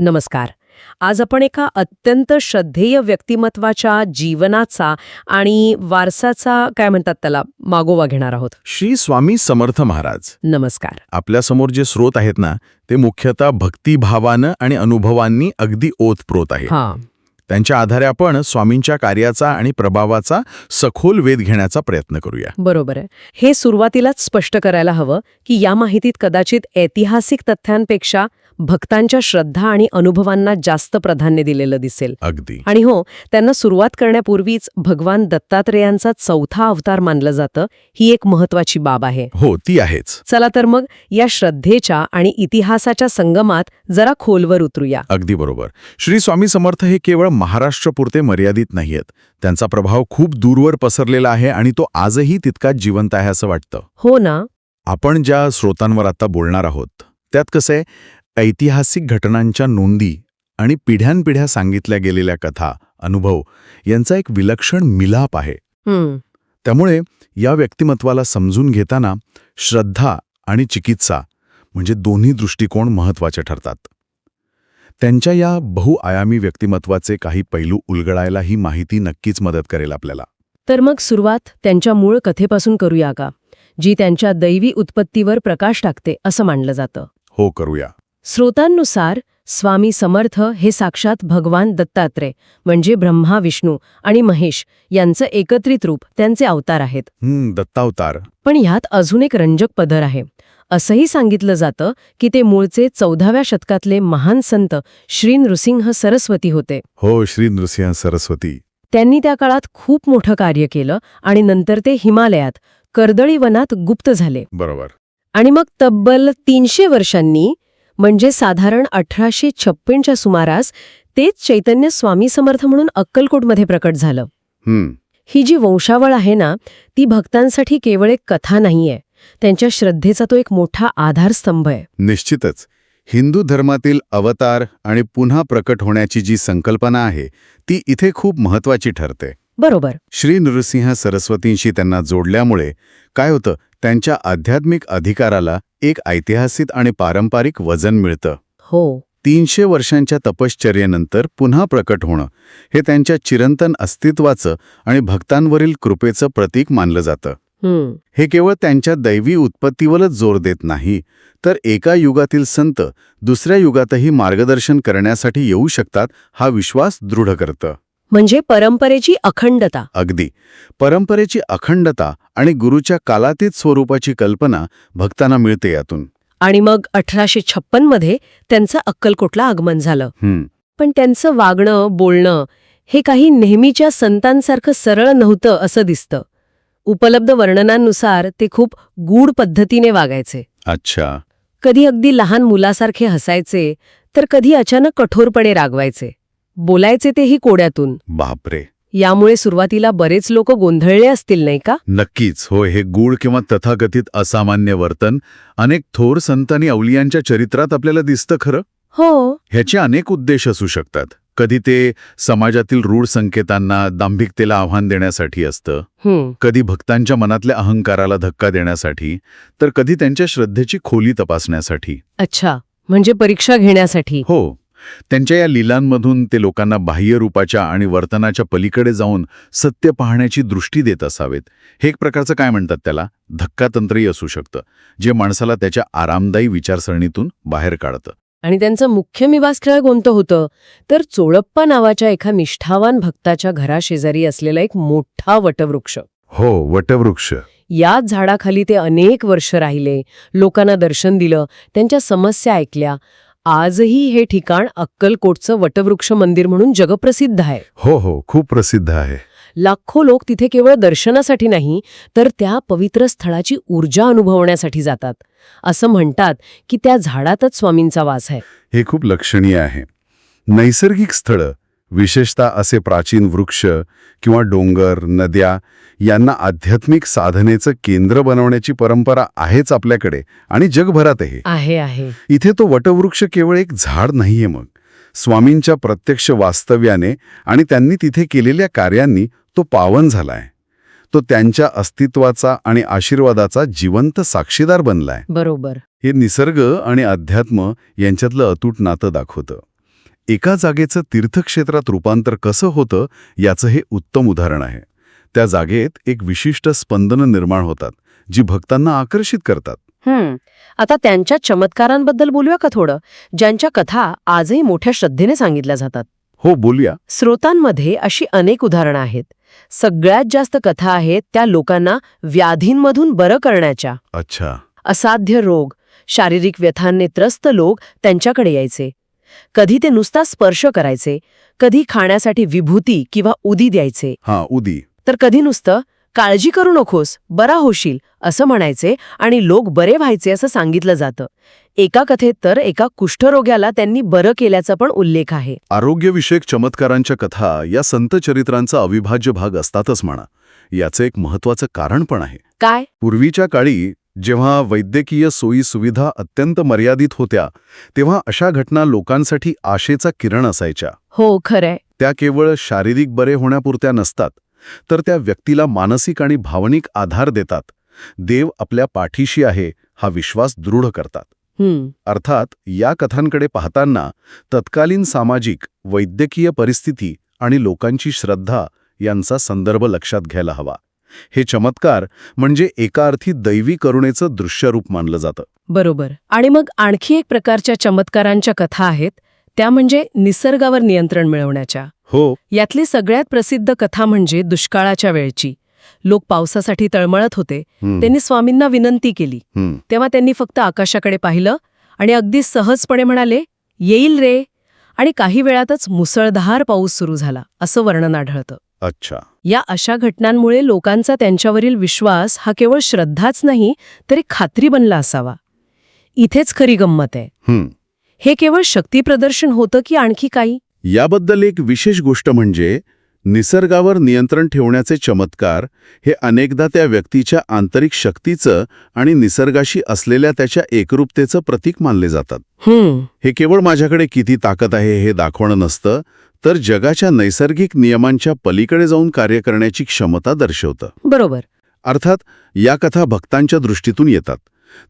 नमस्कार. आज आपण एका अत्यंत श्रद्धेय व्यक्तिमत्वाच्या जीवनाचा आणि वारसाचा काय म्हणतात त्याला मागोवा घेणार आहोत. श्री स्वामी समर्थ महाराज. नमस्कार. आपल्यासमोर जे स्रोत आहेत ना ते मुख्यतः भक्तिभावानं आणि अनुभवांनी अगदी ओतप्रोत आहे हा. त्यांच्या आधारे आपण स्वामींच्या कार्याचा आणि प्रभावाचा सखोल वेध घेण्याचा प्रयत्न करूया. बरोबर आहे. हे सुरुवातीलाच स्पष्ट करायला हवं की या माहितीत कदाचित ऐतिहासिक तथ्यांपेक्षा भक्तांच्या श्रद्धा आणि अनुभवांना जास्त प्राधान्य दिलेलं दिसेल. अगदी. आणि हो त्यांना सुरुवात करण्यापूर्वीच भगवान दत्तात्रेयांचा चौथा अवतार मानलं जातं ही एक महत्वाची बाब आहे. हो ती आहेच. चला तर मग या श्रद्धेच्या आणि इतिहासाच्या संगमात जरा खोलवर उतरूया. अगदी बरोबर. श्री स्वामी समर्थ हे केवळ महाराष्ट्रपुरते मर्यादित नाहीयेत. त्यांचा प्रभाव खूप दूरवर पसरलेला आहे आणि तो आजही तितकाच जिवंत आहे असं वाटतं. हो ना? आपण ज्या स्रोतांवर आता बोलणार आहोत त्यात कसं आहे ऐतिहासिक घटनांच्या नोंदी आणि पिढ्यानपिढ्या सांगितल्या गेलेल्या कथा अनुभव यांचा एक विलक्षण मिलाप आहे. त्यामुळे या व्यक्तिमत्वाला समजून घेताना श्रद्धा आणि चिकित्सा म्हणजे दोन्ही दृष्टिकोन महत्त्वाचे ठरतात. त्यांच्या या बहुआयामी व्यक्तिमत्वाचे काही पैलू उलगडायला ही माहिती नक्कीच मदत करेल आपल्याला. तर मग सुरुवात त्यांच्या मूळ कथेपासून करूया का? जी त्यांच्या दैवी उत्पत्तीवर प्रकाश टाकते असं मानलं जातं. हो करूया. स्रोतांनुसार स्वामी समर्थ हे साक्षात भगवान दत्तात्रय म्हणजे ब्रह्मा विष्णू आणि महेश यांचं एकत्रित रूप त्यांचे अवतार आहेत. दत्तावतार. पण ह्यात अजून एक रंजक पदर आहे. असंही सांगितलं जातं की ते मूळचे चौदाव्या शतकातले महान संत श्री नृसिंह सरस्वती होते. हो श्री नृसिंह सरस्वती. त्यांनी त्या काळात खूप मोठं कार्य केलं आणि नंतर ते हिमालयात कर्दळी वनात गुप्त झाले. बरोबर. आणि मग तब्बल तीनशे वर्षांनी म्हणजे साधारण अठराशे छप्पनच्या सुमारास तेच चैतन्य स्वामी समर्थ म्हणून अक्कलकोटमध्ये प्रकट झालं. हं, ही जी वंशावळ आहे ना ती भक्तांसाठी केवळ एक कथा नाहीये. त्यांच्या श्रद्धेचा तो एक मोठा आधारस्तंभ आहे. निश्चितच. हिंदू धर्मातील अवतार आणि पुन्हा प्रकट होण्याची जी संकल्पना आहे ती इथे खूप महत्वाची ठरते. बरोबर. श्री नृसिंह सरस्वतींशी त्यांना जोडल्यामुळे काय होतं त्यांच्या आध्यात्मिक अधिकाराला एक ऐतिहासिक आणि पारंपरिक वजन मिळतं. हो. तीनशे वर्षांच्या तपश्चर्येनंतर पुन्हा प्रकट होणं हे त्यांच्या चिरंतन अस्तित्वाचं आणि भक्तांवरील कृपेचं प्रतीक मानलं जातं. हे केवळ त्यांच्या दैवी उत्पत्तीवरच जोर देत नाही तर एका युगातील संत दुसऱ्या युगातही मार्गदर्शन करण्यासाठी येऊ शकतात हा विश्वास दृढ करतं. म्हणजे परंपरेची अखंडता. अगदी. परंपरेची अखंडता आणि गुरुच्या कालातीत स्वरूपाची कल्पना भक्तांना मिळते यातून. आणि मग अठराशे छप्पनमध्ये त्यांचं अक्कलकोटला आगमन झालं. पण त्यांचं वागणं बोलणं हे काही नेहमीच्या संतांसारखं सरळ नव्हतं असं दिसतं. उपलब्ध वर्णनांनुसार ते खूप गूढ पद्धतीने वागायचे. अच्छा. कधी अगदी लहान मुलासारखे हसायचे तर कधी अचानक कठोरपणे रागवायचे. बोलायचे तेही कोड्यातून. बापरे. यामुळे सुरुवातीला बरेच लोक गोंधळले असतील नाही का? नक्कीच. हो हे गूढ किंवा तथाकथित असामान्य वर्तन अनेक थोर संत आणि अवलियांच्या चरित्रात आपल्याला दिसतं खरं? हो. ह्याचे अनेक उद्देश असू शकतात. कधी ते समाजातील रूढ संकेतांना दांभिकतेला आव्हान देण्यासाठी असतं कधी भक्तांच्या मनातल्या अहंकाराला धक्का देण्यासाठी तर कधी त्यांच्या श्रद्धेची खोली तपासण्यासाठी. अच्छा म्हणजे परीक्षा घेण्यासाठी. हो त्यांच्या या लीलांमधून ते लोकांना बाह्य रूपाच्या आणि वर्तनाच्या पलीकडे जाऊन सत्य पाहण्याची दृष्टी देत असावेत. हे एक प्रकारचं काय म्हणतात त्याला? धक्कातंत्रही असू शकतं जे माणसाला त्याच्या आरामदायी विचारसरणीतून बाहेर काढतं. आणि त्यांचं मुख्य निवासस्थळ कोणतं होतं? तर चोळप्पा नावाच्या एका निष्ठावान भक्ताच्या घराशेजारी असलेला एक मोठा वटवृक्ष. हो वटवृक्ष. याच झाडाखाली ते अनेक वर्ष राहिले. लोकांना दर्शन दिलं त्यांच्या समस्या ऐकल्या. आजही हे ठिकाण अक्कलकोटचं वटवृक्ष मंदिर म्हणून जगप्रसिद्ध आहे. हो हो खूप प्रसिद्ध आहे. लाखो लोक तिथे केवळ दर्शनासाठी नाही तर त्या पवित्र स्थळाची ऊर्जा अनुभवण्यासाठी जातात. असं म्हणतात की त्या झाडातच स्वामींचा वास आहे. हे खूप लक्षणीय आहे. नैसर्गिक स्थळं विशेषतः असे प्राचीन वृक्ष किंवा डोंगर नद्या यांना आध्यात्मिक साधनेचं केंद्र बनवण्याची परंपरा आहेच आपल्याकडे आणि जगभरातही. आहे आहे. इथे तो वटवृक्ष केवळ एक झाड नाहीये मग. स्वामींच्या प्रत्यक्ष वास्तव्याने आणि त्यांनी तिथे केलेल्या कार्यांनी तो पावन झालाय. तो त्यांच्या अस्तित्वाचा आणि आशीर्वादाचा जिवंत साक्षीदार बनलाय. बरोबर. हे निसर्ग आणि अध्यात्म यांच्यातलं अतूट नातं दाखवतं. एका जागेचं तीर्थक्षेत्रात रूपांतर कसं होतं याचं हे उत्तम उदाहरण आहे. त्या जागेत एक विशिष्ट स्पंदनं निर्माण होतात जी भक्तांना आकर्षित करतात. आता त्यांच्या चमत्कारांबद्दल बोलूया का थोडं? ज्यांच्या कथा आजही मोठ्या श्रद्धेने सांगितल्या जातात. हो बोलूया. स्रोतांमध्ये अशी अनेक उदाहरणं आहेत. सगळ्यात जास्त कथा आहेत त्या लोकांना व्याधींमधून बरं करण्याच्या. अच्छा. असाध्य रोग शारीरिक व्यथांनी त्रस्त लोक त्यांच्याकडे यायचे. कधी ते नुसता स्पर्श करायचे कधी खाण्यासाठी विभूती किंवा उदी द्यायचे. हां उदी. तर कधी नुसतं काळजी करू नकोस बरा होशील असं म्हणायचे आणि लोक बरे व्हायचे असं सांगितलं जातं. एका कथेत तर एका कुष्ठरोग्याला त्यांनी बरं केल्याचा पण उल्लेख आहे. आरोग्यविषयक चमत्कारांच्या कथा या संत चरित्रांचा अविभाज्य भाग असतातच म्हणा याचं एक महत्वाचं कारण पण आहे. काय? पूर्वीच्या काळी जेव्हा वैद्यकीय सोयी सुविधा अत्यंत मर्यादित होत्या तेव्हा अशा घटना लोकांसाठी आशेचा किरण असायच्या. हो खरंय. त्या केवळ शारीरिक बरे होण्यापुरत्या नसतात तर त्या व्यक्तीला मानसिक आणि भावनिक आधार देतात. देव आपल्या पाठीशी आहे हा विश्वास दृढ करतात. अर्थात या कथांकडे पाहताना तत्कालीन सामाजिक वैद्यकीय परिस्थिती आणि लोकांची श्रद्धा यांचा संदर्भ लक्षात घ्यायला हवा. हे चमत्कार म्हणजे एका अर्थी दैवी करुणेचं दृश्यरूप मानलं जातं. बरोबर. आणि मग आणखी एक प्रकारच्या चमत्कारांच्या कथा आहेत त्या म्हणजे निसर्गावर नियंत्रण मिळवण्याच्या. हो. यातली सगळ्यात प्रसिद्ध कथा म्हणजे दुष्काळाच्या वेळची. लोक पावसासाठी तळमळत होते. त्यांनी स्वामींना विनंती केली. तेव्हा त्यांनी फक्त आकाशाकडे पाहिलं आणि अगदी सहजपणे म्हणाले येईल रे. आणि काही वेळातच मुसळधार पाऊस सुरू झाला असं वर्णन आढळतं. अच्छा. या अशा घटनांमुळे लोकांचा त्यांच्यावरील विश्वास हा केवळ श्रद्धाच नाही तर एक खात्री बनला असावा. इथेच खरी गंमत आहे. हं. हे केवळ शक्तीप्रदर्शन होतं की आणखी काही? याबद्दल एक विशेष गोष्ट म्हणजे निसर्गावर नियंत्रण ठेवण्याचे चमत्कार हे अनेकदा त्या व्यक्तीच्या आंतरिक शक्तीचं आणि निसर्गाशी असलेल्या त्याच्या एकरूपतेचं प्रतीक मानले जातात. हम्म. हे केवळ माझ्याकडे किती ताकद आहे हे दाखवणं नसतं तर जगाच्या नैसर्गिक नियमांच्या पलीकडे जाऊन कार्य करण्याची क्षमता दर्शवतं. बरोबर. अर्थात या कथा भक्तांच्या दृष्टीतून येतात.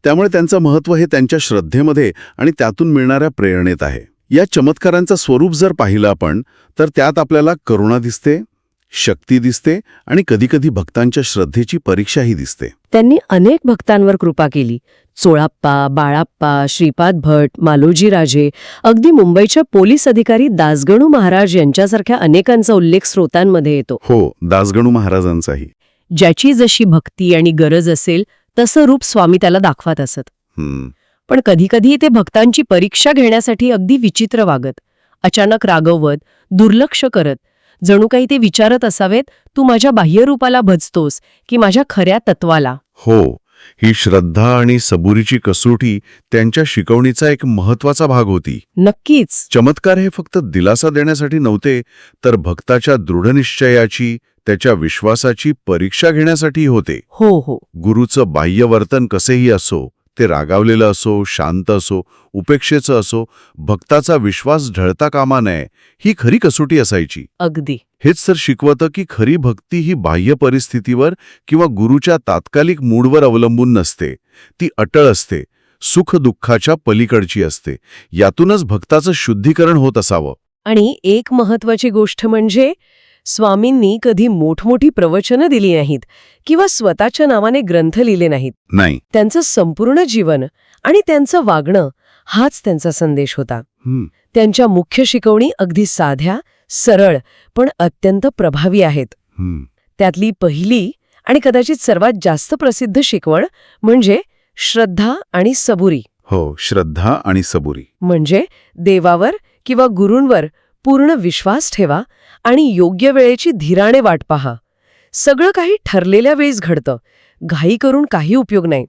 त्यामुळे त्यांचं महत्त्व हे त्यांच्या श्रद्धेमध्ये आणि त्यातून मिळणाऱ्या प्रेरणेत आहे. या चमत्कारांचं स्वरूप जर पाहिलं आपण तर त्यात आपल्याला करुणा दिसते शक्ती दिसते आणि कधीकधी भक्तांच्या श्रद्धेची परीक्षाही दिसते. त्यांनी अनेक भक्तांवर कृपा केली. चोळाप्पा बाळाप्पा श्रीपाद भट मालोजी राजे अगदी मुंबईच्या पोलीस अधिकारी दासगणू महाराज यांच्यासारख्या अनेकांचा उल्लेख स्रोतांमध्ये येतो. हो दासगणू महाराजांचाही. ज्याची जशी भक्ती आणि गरज असेल तसं रूप स्वामी त्याला दाखवत असत. पण कधीकधी ते भक्तांची परीक्षा घेण्यासाठी अगदी विचित्र वागत. अचानक रागवत दुर्लक्ष करत. जणू काही ते विचारत असावेत तू माझ्या बाह्यरूपाला भजतोस की माझ्या खऱ्या तत्वाला? हो ही श्रद्धा आणि सबुरीची कसोटी त्यांच्या शिकवणीचा एक महत्त्वाचा भाग होती. नक्कीच. चमत्कार हे फक्त दिलासा देण्यासाठी नव्हते तर भक्ताच्या दृढनिश्चयाची त्याच्या विश्वासाची परीक्षा घेण्यासाठी होते. हो हो. गुरुचं बाह्य वर्तन कसेही असो ते रागावलेलं असो शांत असो उपेक्षेचं असो भक्ताचा विश्वास ढळता कामा नये ही खरी कसोटी असायची. अगदी. हेच तर शिकवतं की खरी भक्ती ही बाह्य परिस्थितीवर किंवा गुरुच्या तात्कालिक मूडवर अवलंबून नसते. ती अटळ असते सुख दुःखाच्या पलीकडची असते. यातूनच भक्ताचं शुद्धीकरण होत असावं. आणि एक महत्वाची गोष्ट म्हणजे स्वामींनी कधी मोठमोठी प्रवचनं दिली नाहीत किंवा स्वतःच्या नावाने ग्रंथ लिहिले नाहीत. नाही. त्यांचं संपूर्ण जीवन आणि त्यांचं वागणं हाच त्यांचा संदेश होता. त्यांच्या मुख्य शिकवणी अगदी साध्या सरळ पण अत्यंत प्रभावी आहेत. त्यातली पहिली आणि कदाचित सर्वात जास्त प्रसिद्ध शिकवण म्हणजे श्रद्धा आणि सबुरी. हो श्रद्धा आणि सबुरी. म्हणजे देवावर किंवा गुरूंवर पूर्ण विश्वास ठेवा आणि योग्य वेळेची धीराने वाट पहा. सगळं काही ठरलेल्या वेळीच घडतं. घाई करून काही उपयोग नाही.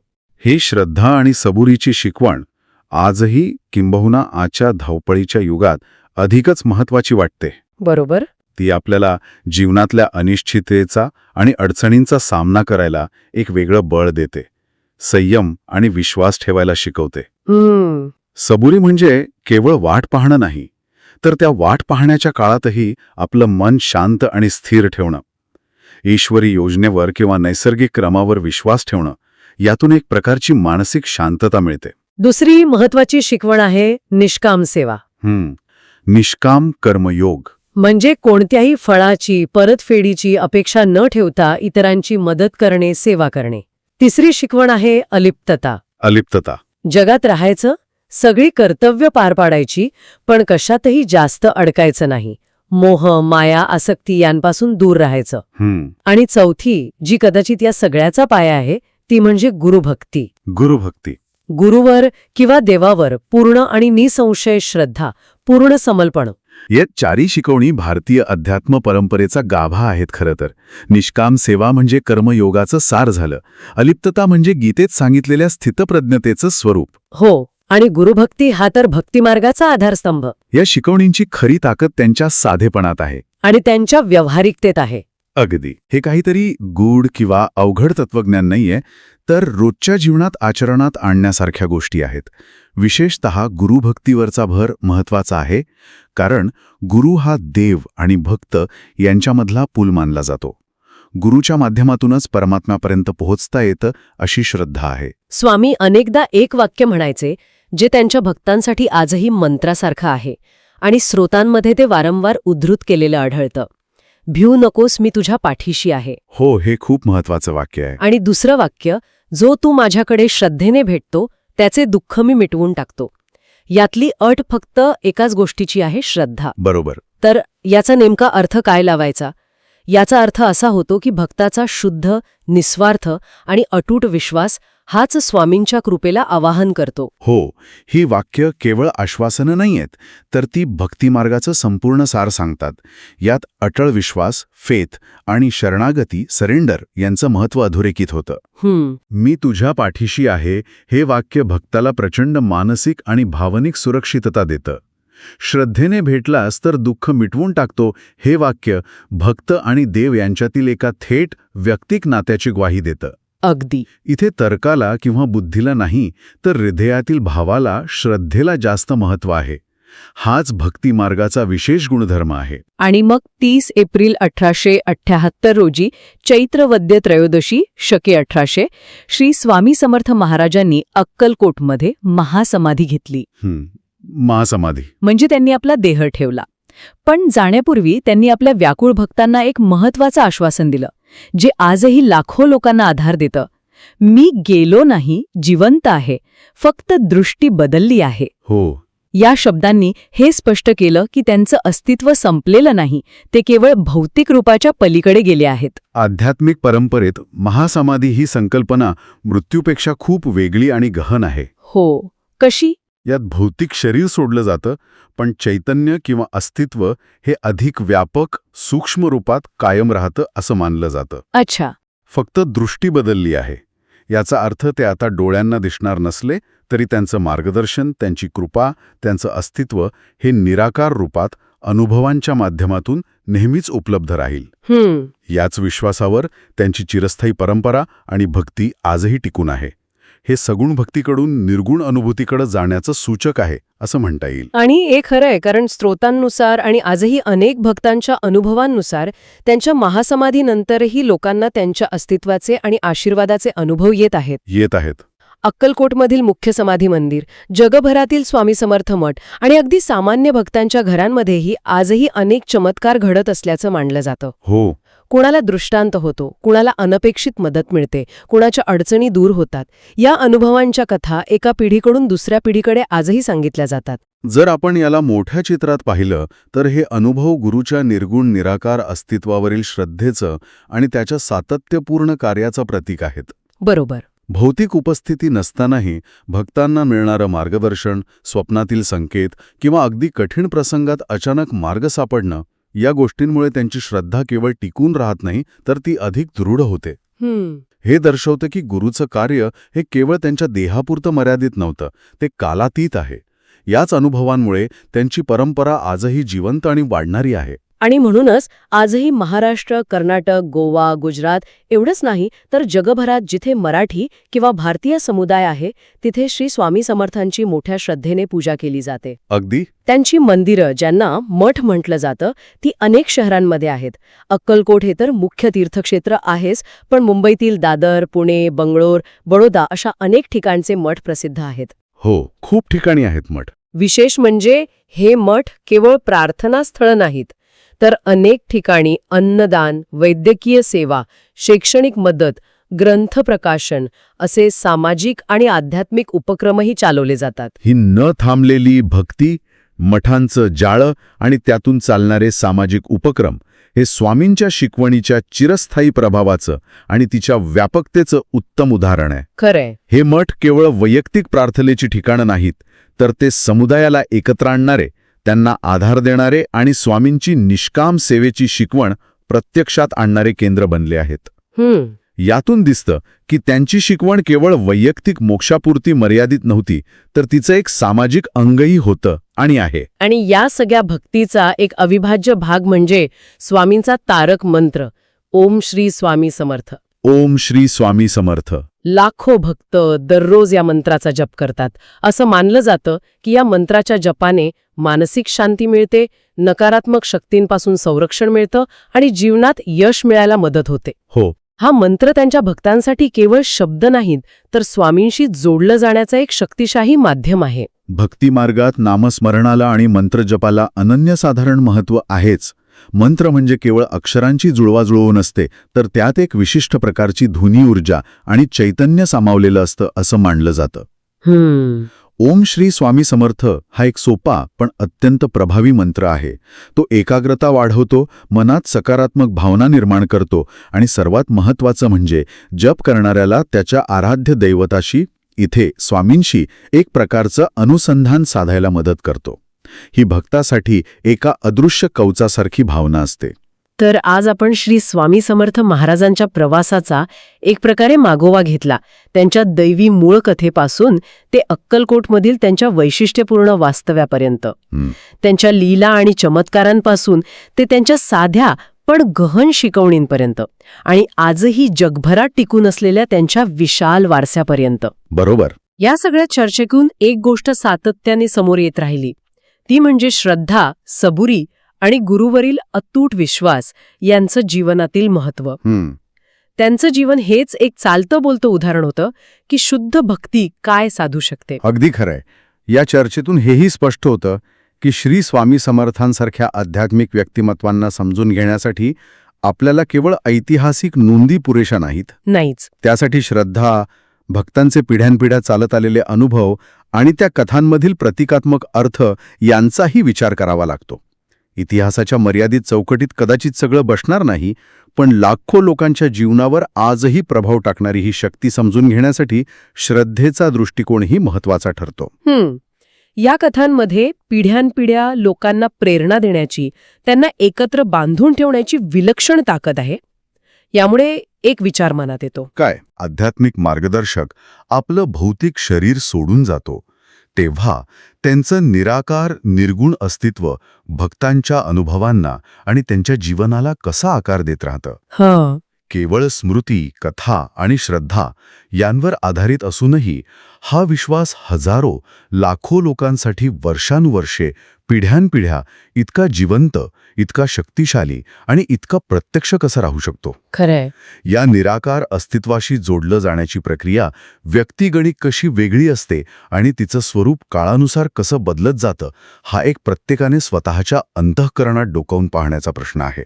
ही श्रद्धा आणि सबुरीची शिकवण आजही किंबहुना आजच्या धावपळीच्या युगात अधिकच महत्वाची वाटते. बरोबर? ती आपल्याला जीवनातल्या अनिश्चिततेचा आणि अडचणींचा सामना करायला एक वेगळं बळ देते. संयम आणि विश्वास ठेवायला शिकवते. सबुरी म्हणजे केवळ वाट पाहणं नाही तर त्या वाट पाहण्याच्या काळातही आपलं मन शांत आणि स्थिर ठेवणं ईश्वरी योजनेवर किंवा नैसर्गिक क्रमावर विश्वास ठेवणं यातून एक प्रकारची मानसिक शांतता मिळते. दुसरी महत्वाची शिकवण आहे निष्काम सेवा. हं. निष्काम कर्मयोग. म्हणजे कोणत्याही फळाची परतफेडीची अपेक्षा न ठेवता इतरांची मदत करणे सेवा करणे. तिसरी शिकवण आहे अलिप्तता. अलिप्तता. जगात राहायचं सगळी कर्तव्य पार पाडायची पण कशातही जास्त अडकायचं नाही. मोह माया आसक्ती यांपासून दूर राहायचं. आणि चौथी जी कदाचित या सगळ्याचा पाया आहे ती म्हणजे गुरुभक्ती. गुरुभक्ती. गुरुवर किंवा देवावर पूर्ण आणि निसंशय श्रद्धा पूर्ण समर्पण. या चारी शिकवणी भारतीय अध्यात्म परंपरेचा गाभा आहेत खरं तर. निष्काम सेवा म्हणजे कर्मयोगाचं सार झालं. अलिप्तता म्हणजे गीतेत सांगितलेल्या स्थितप्रज्ञतेचं स्वरूप. हो आणि गुरुभक्ती हा तर भक्तिमार्गाचा आधारस्तंभ. या शिकवणींची खरी ताकद त्यांच्या साधेपणात आहे. आणि त्यांच्या व्यावहारिकतेत आहे. अगदी. हे काहीतरी गूढ किंवा अवघड तत्वज्ञान नाहीये तर रोजच्या जीवनात आचरणात आणण्यासारख्या गोष्टी आहेत. विशेषत गुरुभक्तीवरचा भर महत्त्वाचा आहे कारण गुरु हा देव आणि भक्त यांच्यामधला पूल मानला जातो. गुरुच्या माध्यमातूनच परमात्म्यापर्यंत पोहोचता येतं अशी श्रद्धा आहे. स्वामी अनेकदा एक वाक्य म्हणायचे जे त्यांच्या भक्तांसाठी आजही मंत्रासारखं आहे आणि श्रोतांमध्ये ते वारंवार उद्धृत केलेलं आढळतं. भिऊ नकोस मी तुझ्या पाठीशी आहे. हो हे खूप महत्वाचं वाक्य आहे. आणि दुसरं वाक्य जो तू माझ्याकडे श्रद्धेने भेटतो त्याचे दुःख मी मिटवून टाकतो. यातली अट फक्त एकाच गोष्टीची आहे श्रद्धा. बरोबर. तर याचा नेमका अर्थ काय लावायचा? याचा अर्थ असा होतो की भक्ताचा शुद्ध निस्वार्थ आणि अटूट विश्वास हाच स्वामींच्या कृपेला आवाहन करतो. हो ही वाक्य केवळ आश्वासनं नाहीयेत तर ती भक्तिमार्गाचं संपूर्ण सार सांगतात. यात अटळ विश्वास फेथ आणि शरणागती सरेंडर यांचं महत्त्व अधोरेखित होतं. मी तुझ्या पाठीशी आहे हे वाक्य भक्ताला प्रचंड मानसिक आणि भावनिक सुरक्षितता देतं. श्रद्धेने भेटलास तर दुःख मिटवून टाकतो हे वाक्य भक्त आणि देव यांच्यातील एका थेट व्यक्तिक नात्याची ग्वाही देतं. अगदी. इथे तर्काला किंवा बुद्धीला नाही तर हृदयातील भावाला श्रद्धेला जास्त महत्त्व आहे. हाच भक्तिमार्गाचा विशेष गुणधर्म आहे. आणि मग तीस एप्रिल अठराशे अठ्याहत्तर रोजी चैत्रवद्य त्रयोदशी शके अठराशे श्री स्वामी समर्थ महाराजांनी अक्कलकोटमध्ये महासमाधी घेतली. महासमाधी. म्हणजे त्यांनी आपला देह ठेवला. पण जाण्यापूर्वी त्यांनी आपल्या व्याकुळ भक्तांना एक महत्वाचं आश्वासन दिलं. जे आजही लाखो लोकांना आधार देतं. मी गेलो नाही जिवंत आहे फक्त दृष्टी बदलली आहे. हो. या शब्दांनी हे स्पष्ट केलं की त्यांचं अस्तित्व संपलेलं नाही ते केवळ भौतिक रूपाच्या पलीकडे गेले आहेत. आध्यात्मिक परंपरेत महासमाधी ही संकल्पना मृत्यूपेक्षा खूप वेगळी आणि गहन आहे. हो. कशी? यात भौतिक शरीर सोडलं जातं पण चैतन्य किंवा अस्तित्व हे अधिक व्यापक सूक्ष्म रूपात कायम राहतं असं मानलं जातं. अच्छा. फक्त दृष्टी बदलली आहे. याचा अर्थ ते आता डोळ्यांना दिसणार नसले तरी त्यांचं मार्गदर्शन त्यांची कृपा त्यांचं अस्तित्व हे निराकार रूपात अनुभवांच्या माध्यमातून नेहमीच उपलब्ध राहील. याच विश्वासावर त्यांची चिरस्थायी परंपरा आणि भक्ती आजही टिकून आहे. हे सगुण भक्तीकडून निर्गुण अनुभूतीकडे जाण्याचं सूचक आहे असं म्हणता येईल. आणि हे खरं आहे कारण स्त्रोतांनुसार आणि आजही अनेक भक्तांच्या अनुभवांनुसार त्यांच्या महासमाधीनंतरही लोकांना त्यांच्या अस्तित्वाचे आणि आशीर्वादाचे अनुभव येत आहेत. येत आहेत. अक्कलकोटमधील मुख्य समाधी मंदिर जगभरातील स्वामी समर्थ मठ आणि अगदी सामान्य भक्तांच्या घरांमध्येही आजही अनेक चमत्कार घडत असल्याचं मानलं जातं. हो कुणाला दृष्टांत होतो कुणाला अनपेक्षित मदत मिळते कुणाच्या अडचणी दूर होतात या अनुभवांच्या कथा एका पिढीकडून दुसऱ्या पिढीकडे आजही सांगितल्या जातात. जर आपण याला मोठ्या चित्रात पाहिलं तर हे अनुभव गुरुच्या निर्गुण निराकार अस्तित्वावरील श्रद्धेचं आणि त्याच्या सातत्यपूर्ण कार्याचं प्रतीक आहेत. बरोबर. भौतिक उपस्थिती नसतानाही भक्तांना मिळणारं मार्गदर्शन स्वप्नातील संकेत किंवा अगदी कठीण प्रसंगात अचानक मार्ग सापडणं या गोष्टींमुळे त्यांची श्रद्धा केवळ टिकून राहत नाही तर ती अधिक दृढ होते. हे दर्शवतं की गुरुचं कार्य हे केवळ त्यांच्या देहापुरतं मर्यादित नव्हतं ते कालातीत आहे. याच अनुभवांमुळे त्यांची परंपरा आजही जिवंत आणि वाढणारी आहे. आणि म्हणूनच आजही महाराष्ट्र कर्नाटक गोवा गुजरात एवढंच नाही तर जगभरात जिथे मराठी किंवा भारतीय समुदाय आहे तिथे श्री स्वामी समर्थांची मोठ्या श्रद्धेने पूजा केली जाते. अगदी? त्यांची मंदिरं ज्यांना मठ म्हटलं जातं ती अनेक शहरांमध्ये आहेत. अक्कलकोट हे तर मुख्य तीर्थक्षेत्र आहेच पण मुंबईतील दादर पुणे बंगळूर बडोदा अशा अनेक ठिकाणचे मठ प्रसिद्ध आहेत. हो खूप ठिकाणी आहेत मठ. विशेष म्हणजे हे मठ केवळ प्रार्थना स्थळ नाहीत तर अनेक ठिकाणी अन्नदान वैद्यकीय सेवा शैक्षणिक मदत ग्रंथ प्रकाशन असे सामाजिक आणि आध्यात्मिक उपक्रमही चालवले जातात. ही न थांबलेली भक्ती मठांचं जाळं आणि त्यातून चालणारे सामाजिक उपक्रम हे स्वामींच्या शिकवणीच्या चिरस्थायी प्रभावाचं आणि तिच्या व्यापकतेचं उत्तम उदाहरण आहे. खरंय. हे मठ केवळ वैयक्तिक प्रार्थनेची ठिकाणं नाहीत तर ते समुदायाला एकत्र आणणारे त्यांना आधार देणारे आणि स्वामींची निष्काम सेवेची शिकवण प्रत्यक्षात आणणारे केंद्र बनले आहेत. यातून दिसतं की त्यांची शिकवण केवळ वैयक्तिक मोक्षापुरती मर्यादित नव्हती तर तिचं एक सामाजिक अंगही होतं आणि आहे. आणि या सगळ्या भक्तीचा एक अविभाज्य भाग म्हणजे स्वामींचा तारक मंत्र ओम श्री स्वामी समर्थ. ओम श्री स्वामी समर्थ. लाखो भक्त दररोज या मंत्राचा जप करतात. असं मानलं जातं की या मंत्राच्या जपाने मानसिक शांती मिळते नकारात्मक शक्तींपासून संरक्षण मिळतं आणि जीवनात यश मिळायला मदत होते. हो. हा मंत्र त्यांच्या भक्तांसाठी केवळ शब्द नाहीत तर स्वामींशी जोडलं जाण्याचं एक शक्तिशाही माध्यम आहे. भक्तिमार्गात नामस्मरणाला आणि मंत्रजपाला अनन्यसाधारण महत्त्व आहेच. मंत्र म्हणजे केवळ अक्षरांची जुळवाजुळव नसते तर त्यात एक विशिष्ट प्रकारची धुनी ऊर्जा आणि चैतन्य सामावलेलं असतं असं मानलं जातं. ओम श्री स्वामी समर्थ हा एक सोपा पण अत्यंत प्रभावी मंत्र आहे. तो एकाग्रता वाढवतो मनात सकारात्मक भावना निर्माण करतो आणि सर्वात महत्त्वाचं म्हणजे जप करणाऱ्याला त्याच्या आराध्य दैवताशी इथे स्वामींशी एक प्रकारचं अनुसंधान साधायला मदत करतो. ही भक्तासाठी एका अदृश्य कवचासारखी भावना असते. तर आज आपण श्री स्वामी समर्थ महाराजांच्या प्रवासाचा एक प्रकारे मागोवा घेतला. त्यांच्या दैवी मूळ कथेपासून ते अक्कलकोटमधील त्यांच्या वैशिष्ट्यपूर्ण वास्तव्यापर्यंत. त्यांच्या लीला आणि चमत्कारांपासून ते त्यांच्या साध्या पण गहन शिकवणींपर्यंत. आणि आजही जगभरात टिकून असलेल्या त्यांच्या विशाल वारसापर्यंत. बरोबर. या सगळ्या चर्चेतून एक गोष्ट सातत्याने समोर येत राहिली. ती म्हणजे श्रद्धा सबुरी आणि गुरुवरील अतूट विश्वास यांचं जीवनातील महत्त्व. त्यांचं जीवन हेच एक चालतं बोलतं उदाहरण होतं की शुद्ध भक्ती काय साधू शकते. अगदी खरंय. या चर्चेतून हेही स्पष्ट होतं की श्री स्वामी समर्थांसारख्या आध्यात्मिक व्यक्तिमत्वांना समजून घेण्यासाठी आपल्याला केवळ ऐतिहासिक नोंदी पुरेशा नाहीत. नाहीच. त्यासाठी श्रद्धा भक्तांचे पिढ्यानपिढ्या चालत आलेले अनुभव आणि त्या कथांमधील प्रतिकात्मक अर्थ यांचाही विचार करावा लागतो. इतिहासाच्या मर्यादित चौकटीत कदाचित सगळं बसणार नाही पण लाखो लोकांच्या जीवनावर आजही प्रभाव टाकणारी ही शक्ती समजून घेण्यासाठी श्रद्धेचा दृष्टिकोनही महत्त्वाचा ठरतो. हम्म या कथांमध्ये पिढ्यानपिढ्या लोकांना प्रेरणा देण्याची त्यांना एकत्र बांधून ठेवण्याची विलक्षण ताकद आहे. यामुळे एक विचार मनात येतो. काय? आध्यात्मिक मार्गदर्शक आपलं भौतिक शरीर सोडून जातो. तेव्हा त्यांचं निराकार निर्गुण अस्तित्व भक्तांच्या अनुभवांना आणि त्यांच्या जीवनाला कसा आकार देत राहतं? हं. केवळ स्मृती कथा आणि श्रद्धा यांवर आधारित असूनही हा विश्वास हजारो लाखो लोकांसाठी वर्षानुवर्षे पिढ्यानपिढ्या इतका जिवंत इतका शक्तिशाली आणि इतका प्रत्यक्ष कसा राहू शकतो? खरंय. या निराकार अस्तित्वाशी जोडलं जाण्याची प्रक्रिया व्यक्तिगणिक कशी वेगळी असते आणि तिचं स्वरूप काळानुसार कसं बदलत जातं हा एक प्रत्येकाने स्वतःच्या अंतःकरणात डोकावून पाहण्याचा प्रश्न आहे.